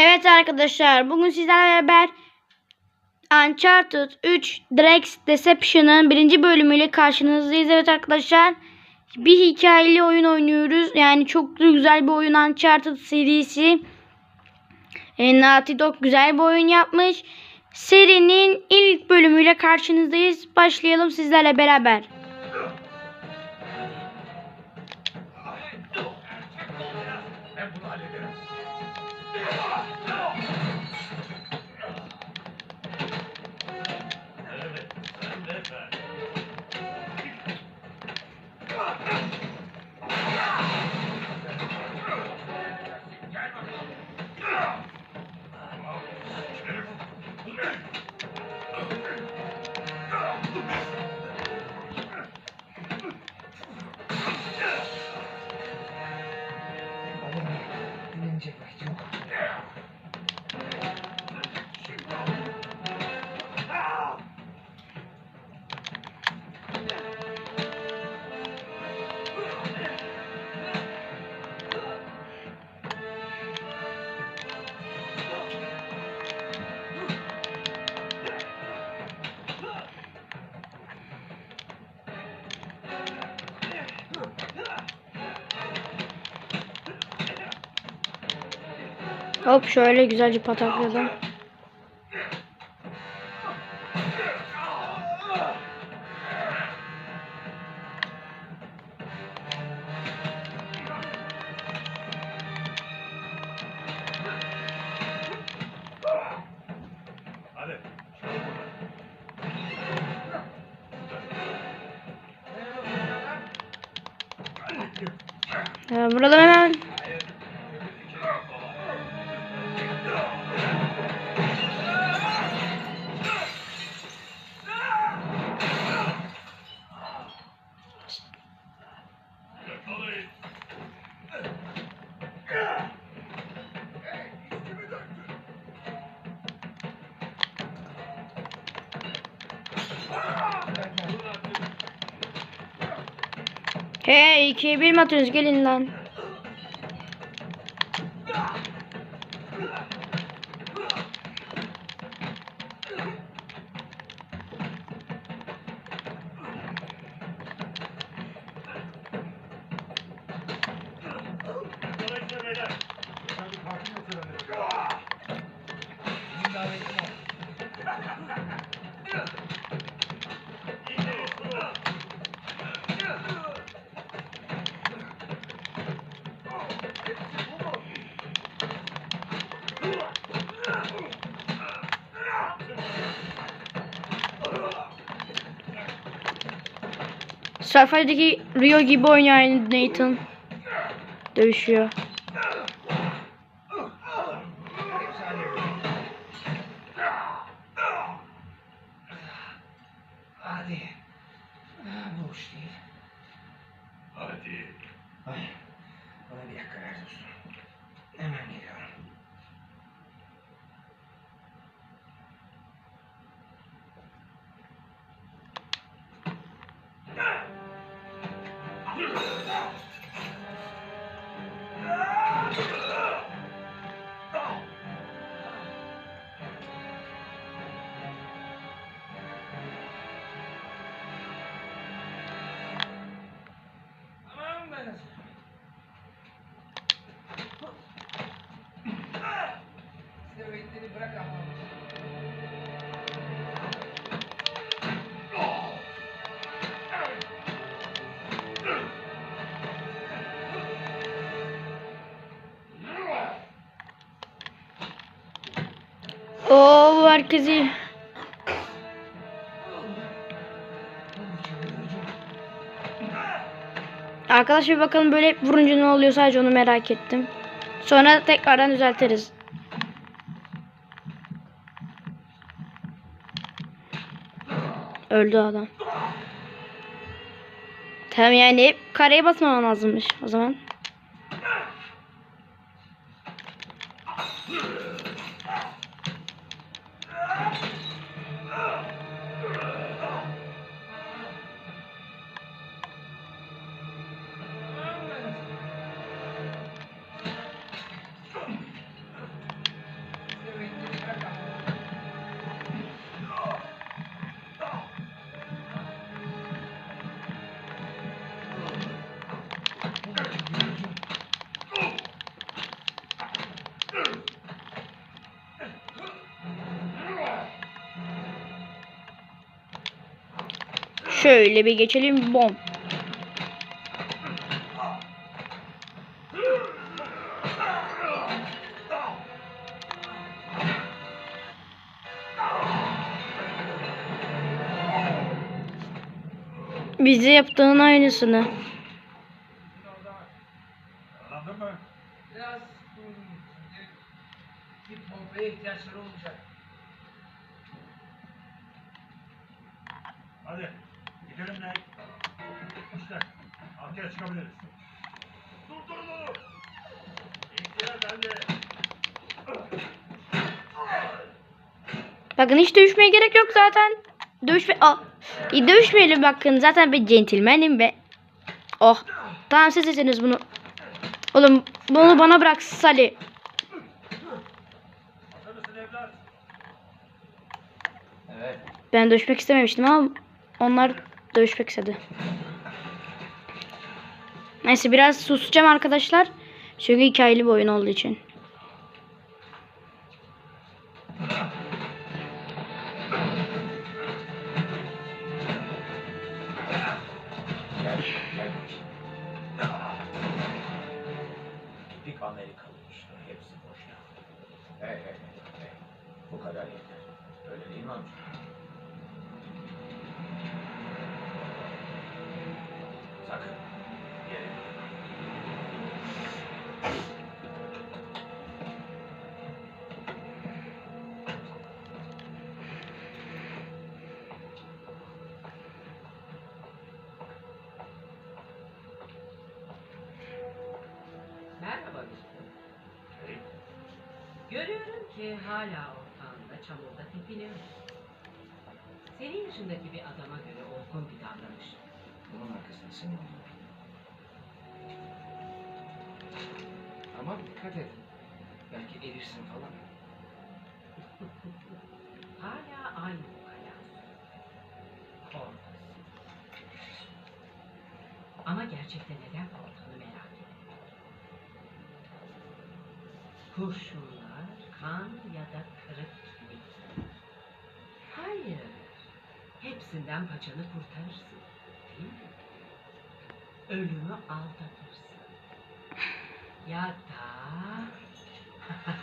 Evet arkadaşlar bugün sizlerle beraber Uncharted 3 Drake's Deception'ın birinci bölümüyle karşınızdayız. Evet arkadaşlar bir hikayeli oyun oynuyoruz. Yani çok güzel bir oyun Uncharted serisi. E, Naughty Dog güzel bir oyun yapmış. Serinin ilk bölümüyle karşınızdayız. Başlayalım sizlerle beraber. Hop şöyle güzelce patakladım. Ee, burada hemen Mi atıyorsunuz? Gelin lan. Starfight'daki Rio gibi oynuyor aynı Nathan. Dövüşüyor. Hadi. Bu hoş değil. Hadi. Ay. Bana bir dakika ver dostum. Hemen geliyorum. Oo herkesi. Arkadaşlar bir bakalım böyle vurunca ne oluyor sadece onu merak ettim. Sonra tekrardan düzeltiriz. Öldü adam. Tamam yani hep kareye basmamam lazımmış o zaman. Şöyle bir geçelim. Bom. Bize yaptığın aynısını. Anladın mı? Biraz bir pompaya ihtiyaçları olacak. Hadi. Nate. İşte. Arkaya çıkabiliriz. Durdurun onu. İhtiyar bende. Bakın hiç dövüşmeye gerek yok zaten. Dövüşme... Aa, iyi dövüşmeyelim bakın. Zaten ben centilmenim be. Oh. Tamam siz sesiniz bunu. Oğlum bunu bana bırak evlat? Evet. Ben dövüşmek istememiştim ama onlar dövüşmek istedi. Neyse biraz susacağım arkadaşlar. Çünkü hikayeli bir oyun olduğu için. Görüyorum ki hala ortağında çamurda tepiniyorsun. Senin yaşındaki bir adama göre olgun bir davranış. Bunun arkasında sen oldun. Ama dikkat et. Belki erirsin falan. Hala aynı ukalasın. Korkusun. Ama gerçekten neden korktuğunu merak ediyorum. Kurşunlar, kan ya da kırık kemik. Hayır. Hepsinden paçanı kurtarırsın. Değil mi? Ölümü aldatırsın. Ya da...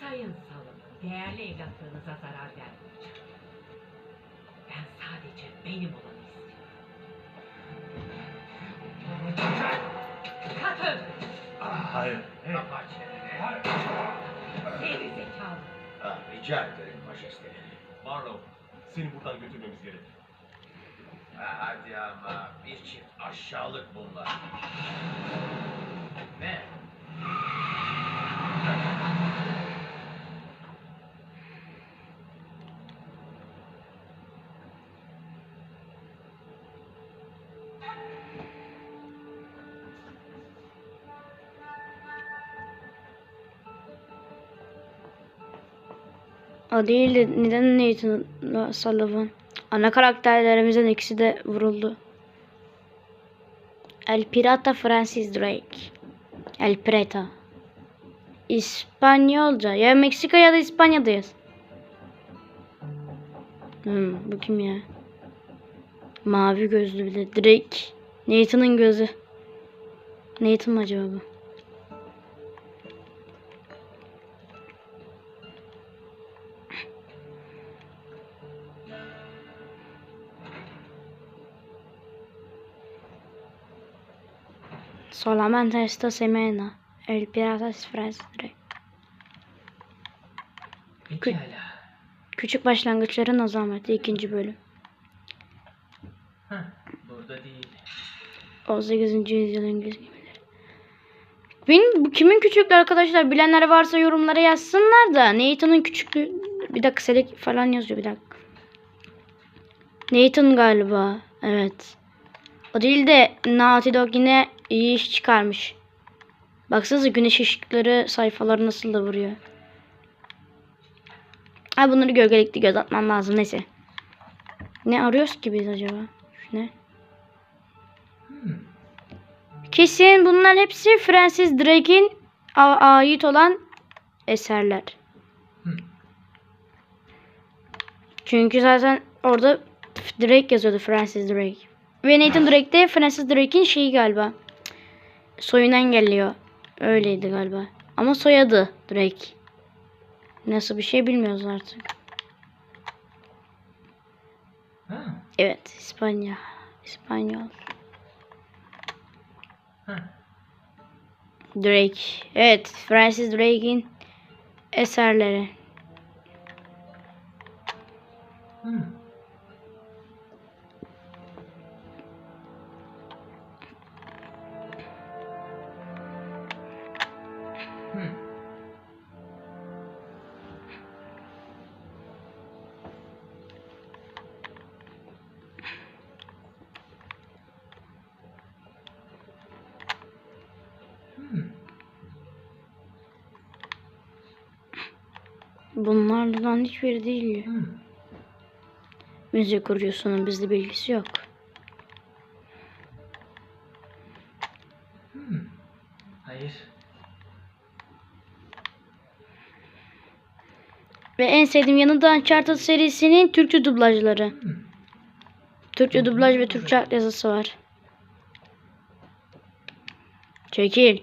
Sayın Salım'ın değerli evlatlarınıza zarar vermeyeceğim. Ben sadece benim olanı istiyorum. Katın! Hayır. Kapat çeneni. Geri zekalı. Ah, rica ederim majesteleri. Marlow. Seni buradan götürmemiz gerek. Ha, hadi ama bir çift aşağılık bunlar. Ne? Değil de neden Nathan Sullivan? Ana karakterlerimizin ikisi de vuruldu. El Pirata Francis Drake. El Pirata. İspanyolca. Ya Meksika ya da İspanya'dayız. Hmm, bu kim ya? Mavi gözlü bir de. Drake. Nathan'ın gözü. Nathan mı acaba bu? Solamente esta semana. El Pirata Francis Drake. Pekala. Küçük başlangıçların azameti ikinci bölüm. Heh, burada değil. 18. yüzyıl İngiliz gemileri. Benim, bu kimin küçüklüğü arkadaşlar? Bilenler varsa yorumlara yazsınlar da. Nathan'ın küçüklüğü. Bir dakika Selek falan yazıyor bir dakika. Nathan galiba. Evet. O değil de Naughty Dog yine iyi iş çıkarmış. Baksanıza güneş ışıkları sayfaları nasıl da vuruyor. Ha bunları gölgelikli göz atmam lazım neyse. Ne arıyoruz ki biz acaba? Ne? Kesin bunların hepsi Francis Drake'in ait olan eserler. Çünkü zaten orada Drake yazıyordu Francis Drake. Ve Nathan Drake de Francis Drake'in şeyi galiba. Soyundan geliyor. Öyleydi galiba. Ama soyadı Drake. Nasıl bir şey bilmiyoruz artık. Ha. Evet, İspanya. İspanyol. Ha. Drake. Evet, Francis Drake'in eserleri. Bunlardan hiçbiri değil. Hı. Müzik kurucusunun bizde bilgisi yok. Hı. Hayır. Ve en sevdiğim yanı da Uncharted serisinin Türkçe dublajları. Hı. Türkçe dublaj ve Türkçe alt yazısı var. Çekil.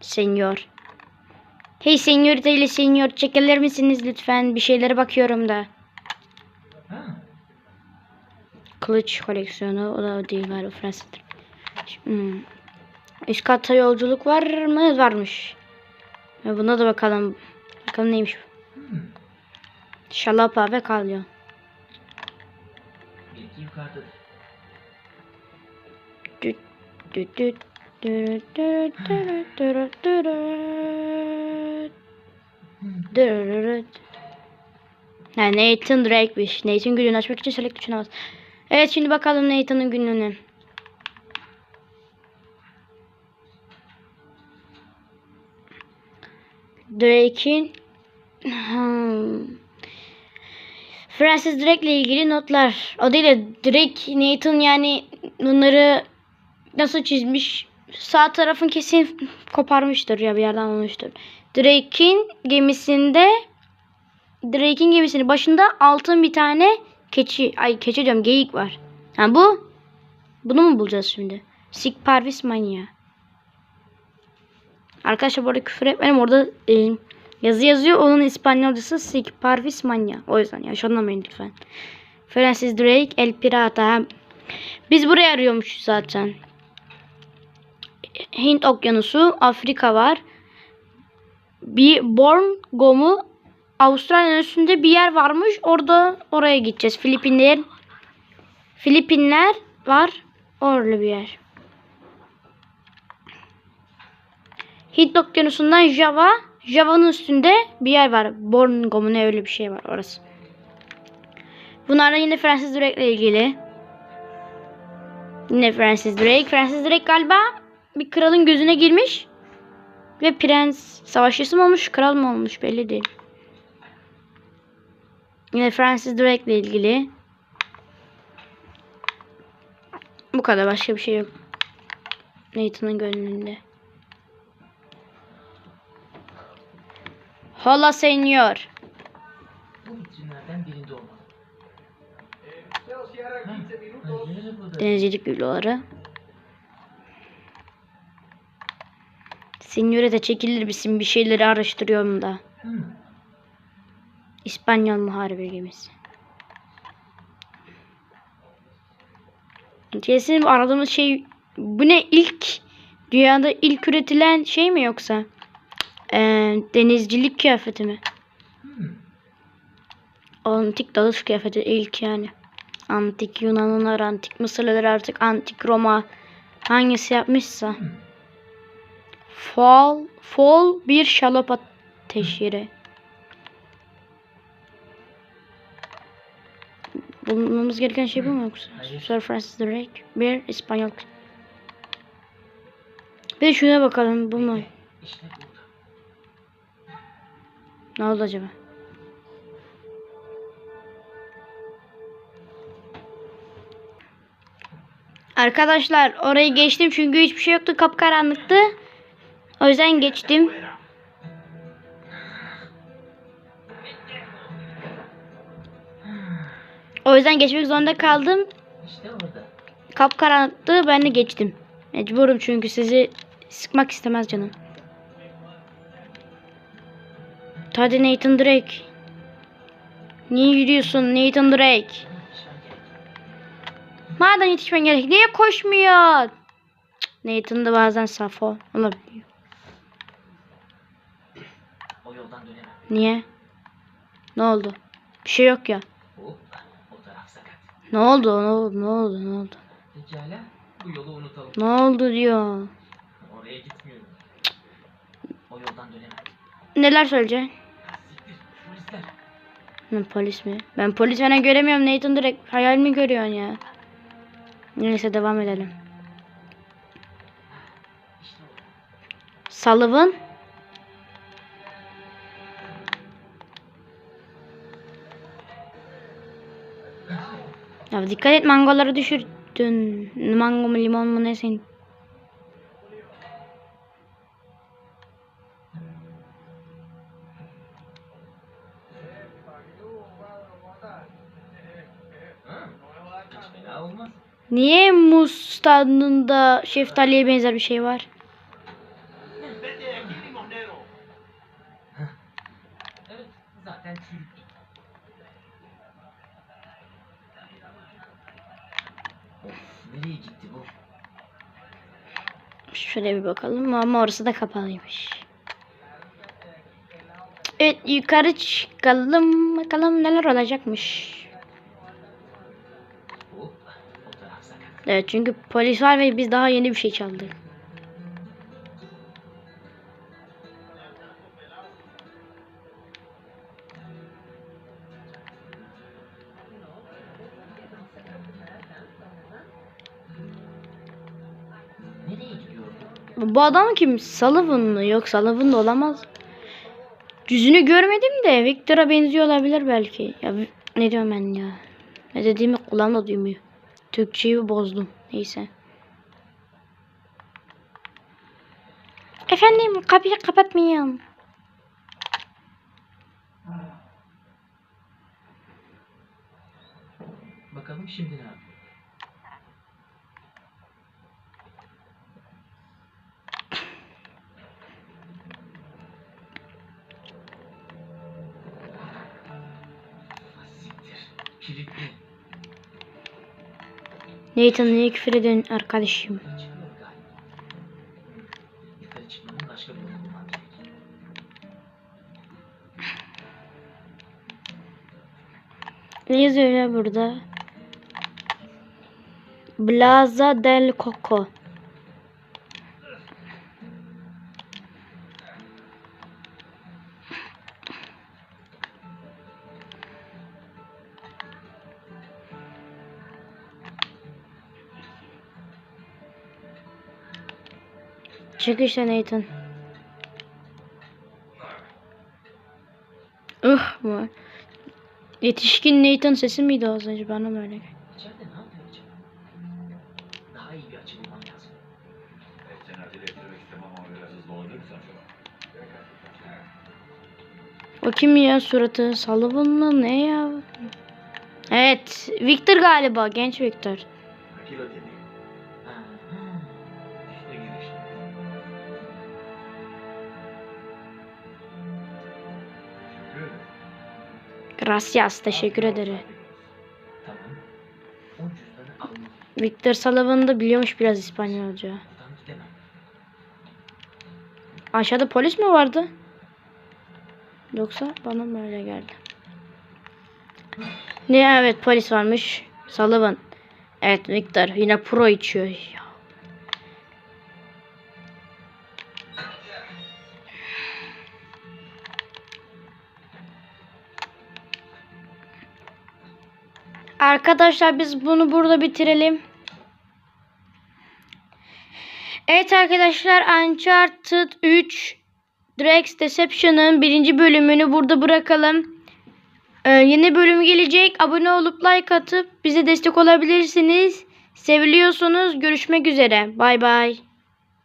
Senyor. Hey senyorita ile senyor çekilir misiniz lütfen? Bir şeylere bakıyorum da. Kılıç koleksiyonu o da değil galiba Fransa'dır. Hmm. Üst katta yolculuk var mı? Varmış. Buna da bakalım. Bakalım neymiş bu. Hı. Şalapa ve kalyon. Düt, düt, düt, dürüt. Dürüt. Ha, Nathan Drake'miş. Nathan günlüğünü açmak için select tuşuna bas. Evet şimdi bakalım Nathan'ın günlüğüne. Drake'in. Francis Drake ile ilgili notlar. O değil de Drake, Nathan yani bunları nasıl çizmiş? Sağ tarafın kesin koparmıştır ya bir yerden olmuştur. Drake'in gemisinde Drake'in gemisinin başında altın bir tane keçi, ay keçi diyorum geyik var. Ha bu? Bunu mu bulacağız şimdi? Sik Parvis Manya. Arkadaşlar bu arada küfür etmedim. Orada e, yazı yazıyor. Onun İspanyolcası Sik Parvis Manya. O yüzden yanlış anlamayın lütfen. Francis Drake El Pirata. Biz burayı arıyormuşuz zaten. Hint Okyanusu, Afrika var. Bir Borneo mu? Avustralya'nın üstünde bir yer varmış. Orada oraya gideceğiz. Filipinler. Filipinler var. Orada bir yer. Hint Okyanusu'ndan Java. Java'nın üstünde bir yer var. Borneo mu ne öyle bir şey var orası. Bunlar da yine Francis Drake ile ilgili. Yine Francis Drake. Francis Drake galiba bir kralın gözüne girmiş. Ve prens savaşçısı mı olmuş, kral mı olmuş belli değil. Yine Francis Drake ile ilgili. Bu kadar başka bir şey yok. Nathan'ın gönlünde. Hola senyor. Bu vitrinlerden birinde olmalı. Ha, hayır, bu da. Denizcilik bibloları. Senyor'a da çekilir misin? Bir şeyleri araştırıyorum da. İspanyol muharebe gemisi. Kesin aradığımız şey bu ne ilk dünyada ilk üretilen şey mi yoksa Ee, denizcilik kıyafeti mi? Antik dalış kıyafeti ilk yani. Antik Yunanlılar, antik Mısırlılar artık antik Roma hangisi yapmışsa. Hı. Fol, fol bir şalop ateşleri. Bulmamız gereken şey bu mu yoksa? Sir Francis Drake. Bir İspanyol. Bir de şuna bakalım bu mu? Ne oldu acaba? Arkadaşlar orayı geçtim çünkü hiçbir şey yoktu kapkaranlıktı. O yüzden geçtim. O yüzden geçmek zorunda kaldım. İşte orada. Kapkaranlıktı ben de geçtim. Mecburum çünkü sizi sıkmak istemez canım. Hadi Nathan Drake. Niye yürüyorsun Nathan Drake? Madem yetişmen gerek niye koşmuyor? Nathan da bazen safo olabiliyor. O yoldan dönemem. Niye? Ne oldu? Bir şey yok ya. Hop. O taraf sakat. Ne oldu? Ne oldu? Ne oldu? Ne oldu? Pekala. Bu yolu unutalım. Ne oldu diyor. Oraya gitmiyorum. O yoldan dönemem. Neler söyleyeceksin? Siktir. Polisler. Hı, polis mi? Ben polis falan göremiyorum. Nathan direkt hayal mi görüyorsun ya? Neyse devam edelim. İşte. Sullivan. Ya dikkat et mangoları düşürdün. Mango mu limon mu ne senin? Niye muz tadında şeftaliye benzer bir şey var? Zaten. Nereye gitti bu? Şöyle bir bakalım ama orası da kapalıymış. Evet yukarı çıkalım bakalım neler olacakmış. Evet çünkü polis var ve biz daha yeni bir şey çaldık. Bu? Adam kim? Sullivan mı? Yok Sullivan da olamaz. Yüzünü görmedim de Victor'a benziyor olabilir belki. Ya ne diyorum ben ya? Ne dediğimi kulağım da duymuyor. Türkçeyi bozdum. Neyse. Efendim kapıyı kapatmayın. Bakalım şimdi ne yapıyor? Nathan niye küfür ediyorsun arkadaşım? Ne yazıyor ya burada? Plaza del Coco. Çık işte Nathan. Ih mı? Yetişkin Nathan sesi miydi az önce bana mı öyle? O kim ya suratı? Sullivan mı ne ya? Evet Victor galiba genç Victor. Gracias teşekkür ederim. Victor Sullivan da biliyormuş biraz İspanyolca. Aşağıda polis mi vardı? Yoksa bana mı öyle geldi? Ne evet polis varmış. Sullivan. Evet Victor yine pro içiyor. Arkadaşlar biz bunu burada bitirelim. Evet arkadaşlar Uncharted 3 Drake's Deception'ın birinci bölümünü burada bırakalım. Ee, yeni bölüm gelecek. Abone olup like atıp bize destek olabilirsiniz. Seviliyorsunuz. Görüşmek üzere. Bay bay.